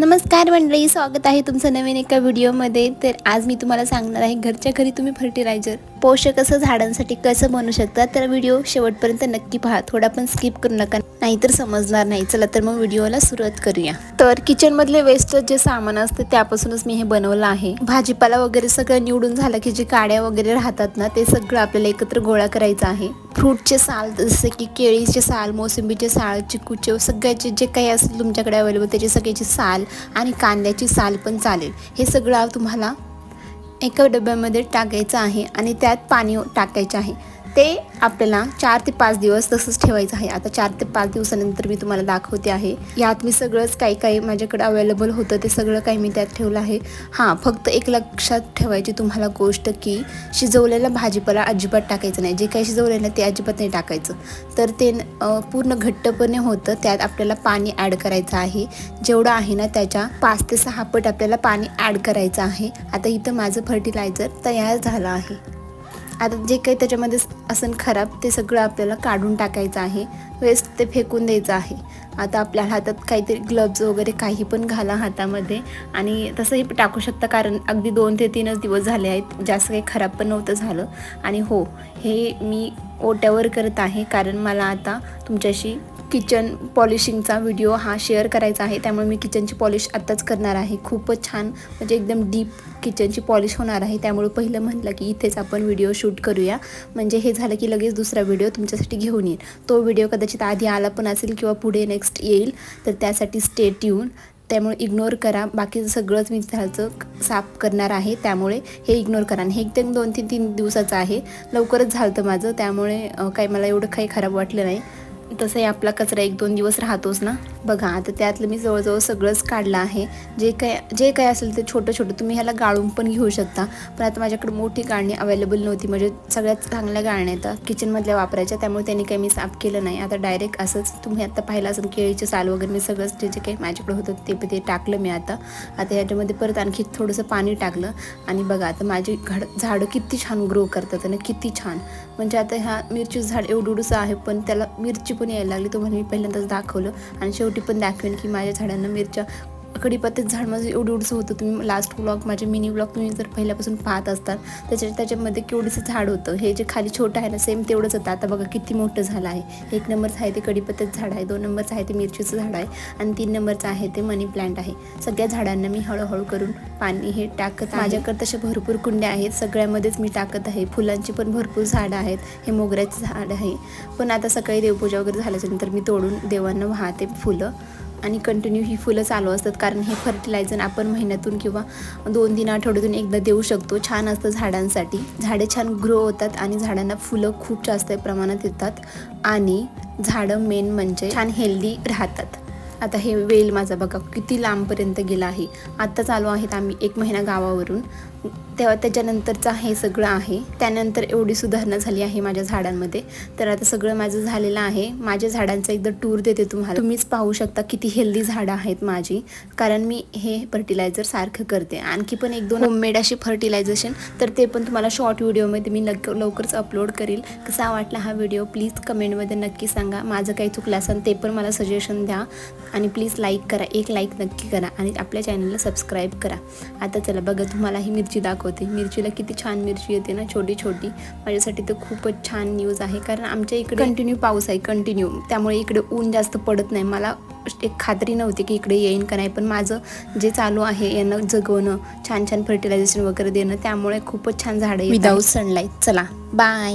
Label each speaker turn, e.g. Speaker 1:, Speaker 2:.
Speaker 1: नमस्कार मंडळी स्वागत आहे तुमचं नवीन एका व्हिडिओमध्ये. तर आज मी तुम्हाला सांगणार आहे घरच्या घरी तुम्ही फर्टिलायझर पोषक असं झाडांसाठी कसं बनवू शकतात तर व्हिडिओ शेवटपर्यंत नक्की पहा. थोडा पण स्किप करू नका. नाहीतर समजणार नाही. चला तर मग व्हिडिओला सुरुवात करूया. तर किचनमधले वेस्ट जे सामान असते त्यापासूनच मी हे बनवलं आहे. भाजीपाला वगैरे सगळं निवडून झालं की जे काड्या वगैरे राहतात ना ते सगळं आपल्याला एकत्र गोळा करायचं आहे. फ्रूटचे साल जसे की केळीचे साल मोसंबीचे साल चिकूचे सगळ्याचे जे काही असेल तुमच्याकडे अवेलेबल त्याची सगळ्याची साल आणि कांद्याची साल पण चालेल. हे सगळं तुम्हाला एका डब्यामध्ये टाकायचं आहे आणि त्यात पाणी टाकायचं आहे. ते आपल्याला चार ते पाच दिवस तसंच ठेवायचं आहे. आता चार ते पाच दिवसानंतर मी तुम्हाला दाखवते आहे. यात मी सगळंच काही काही माझ्याकडे अवेलेबल होतं ते सगळं काही मी त्यात ठेवलं आहे. हां फक्त एक लक्षात ठेवायची तुम्हाला गोष्ट की शिजवलेला भाजीपाला अजिबात टाकायचं नाही. जे काही शिजवलेलं ते अजिबात नाही टाकायचं. तर ते पूर्ण घट्टपणे होतं. त्यात आपल्याला पाणी ॲड करायचं आहे. जेवढं आहे ना त्याच्या पाच ते सहा पट आपल्याला पाणी ॲड करायचं आहे. आता इथं माझं फर्टिलायझर तयार झालं आहे. आता जे काही त्याच्यामध्ये असन खराब ते सगळं आपल्याला काढून टाकायचं आहे. वेस्ट ते फेकून द्यायचं आहे. आता आपल्या हातात काहीतरी ग्लव्ज वगैरे काही पण घाला हातामध्ये आणि तसंही टाकू शकता कारण अगदी दोन ते तीनच दिवस झाले आहेत. जास्त काही खराब पण नव्हतं झालं. आणि हो हे मी ओट्यावर करत आहे कारण मला आता तुमच्याशी किचन पॉलिशिंगचा व्हिडिओ हा शेअर करायचा आहे. त्यामुळे मी किचनची पॉलिश आत्ताच करणार आहे. खूपच छान म्हणजे एकदम डीप किचनची पॉलिश होणार आहे. त्यामुळे पहिलं म्हटलं की इथेच आपण व्हिडिओ शूट करूया. म्हणजे हे झालं की लगेच दुसरा व्हिडिओ तुमच्यासाठी घेऊन येईल. तो व्हिडिओ कदाचित आधी आला पण असेल किंवा पुढे नेक्स्ट येईल तर त्यासाठी स्टेट येऊन त्यामुळे इग्नोर करा. बाकीचं सगळंच मी झालचं साफ करणार आहे. त्यामुळे हे इग्नोर करा. आणि हे एकदम दोन तीन तीन दिवसाचं आहे. लवकरच झालं होतं माझं. त्यामुळे काही मला एवढं काही खराब वाटलं नाही. तसंही आपला कचरा एक दोन दिवस राहतोच ना. बघा आता त्यातलं मी जवळजवळ सगळंच काढलं आहे. जे काय जे काय असेल ते छोटं छोटं तुम्ही ह्याला गाळून पण घेऊ शकता. पण आता माझ्याकडे मोठी गाळणी अवेलेबल नव्हती म्हणजे सगळ्यात चांगल्या गाळण्या तर किचनमधल्या वापरायच्या त्यामुळे त्यांनी काही मी साफ केलं नाही. आता डायरेक्ट असंच तुम्ही आता पाहिलं असेल केळीचे साल वगैरे मी सगळंच जे जे काही माझ्याकडे होतं ते ते टाकलं मी आता. आता ह्याच्यामध्ये परत आणखी थोडंसं पाणी टाकलं. आणि बघा आता माझी घड झाडं किती छान ग्रो करतात आणि किती छान. म्हणजे आता ह्या मिरची झाड एवढं आहे पण त्याला मिरची पण यायला लागली तुम्हाला मी पहिल्यांदाच दाखवलं. आणि शेवटी पण दाखवेन की माझ्या झाडांना मिरच्या कडीपत्तेच झाड माझं एवढं एवढंसं होतं. तुम्ही लास्ट ब्लॉग माझे मिनी ब्लॉग तुम्ही जर पहिल्यापासून पाहत असतात त्याच्या त्याच्यामध्ये केवढंसं झाड होतं. हे जे खाली छोटं आहे ना सेम तेवढंच होतं. आता बघा किती मोठं झालं आहे. एक नंबरचं आहे ते कडीपत्त्याचं झाड आहे दोन नंबरचं आहे ते मिरचीचं झाड आहे आणि तीन नंबरचं आहे ते मनी प्लांट आहे. सगळ्या झाडांना मी हळूहळू करून पाणी हे टाकत माझ्याकडे तशा भरपूर कुंड्या आहेत. सगळ्यामध्येच मी टाकत आहे. फुलांची पण भरपूर झाडं आहेत. हे मोगऱ्याचं झाड आहे. पण आता सकाळी देवपूजा वगैरे झाल्याच्यानंतर मी तोडून देवांना वाहते फुलं. आणि कंटिन्यू ही फुलं चालू असतात. कारण हे फर्टिलायझर आपण महिन्यातून किंवा दोन तीन आठवड्यातून एकदा देऊ शकतो. छान असतं झाडांसाठी. झाडे छान ग्रो होतात आणि झाडांना फुलं खूप जास्त प्रमाणात येतात. आणि झाडं मेन म्हणजे छान हेल्दी राहतात. आता हे वेल माझा बघा किती लांबपर्यंत गेला आहे. आत्ता चालू आहेत आम्ही एक महिना गावावरून. तेव्हा त्याच्यानंतरचं हे सगळं आहे. त्यानंतर एवढी सुधारणा झाली आहे माझ्या झाडांमध्ये. तर आता सगळं माझं झालेलं आहे. माझ्या झाडांचा एकदा टूर देते तुम्हाला. तुम्हीच पाहू शकता किती हेल्दी झाडं आहेत माझी. कारण मी हे फर्टिलायझर सारखं करते. आणखी पण एक दोन होममेड अशी फर्टिलायझेशन तर ते पण तुम्हाला शॉर्ट व्हिडिओमध्ये मी लवकर लवकरच अपलोड करेल. कसा वाटला हा व्हिडिओ प्लीज कमेंटमध्ये नक्की सांगा. माझं काही चुकलं असेल ते पण मला सजेशन द्या. आणि प्लीज लाईक करा. एक लाईक नक्की करा. आणि आपल्या चॅनलला सबस्क्राईब करा. आता चला बघा तुम्हाला ही मिरची दाखवते. मिरचीला किती छान मिरची येते ना छोटी छोटी. माझ्यासाठी तर खूपच छान न्यूज आहे. कारण आमच्या इकडे कंटिन्यू पाऊस आहे कंटिन्यू त्यामुळे इकडे ऊन जास्त पडत नाही. मला एक खात्री नव्हती की इकडे येईन का नाही पण माझं जे चालू आहे यांना जगवणं छान छान फर्टिलायझेशन वगैरे देणं त्यामुळे खूपच छान झाडं विदाऊट सनलाईट चला बाय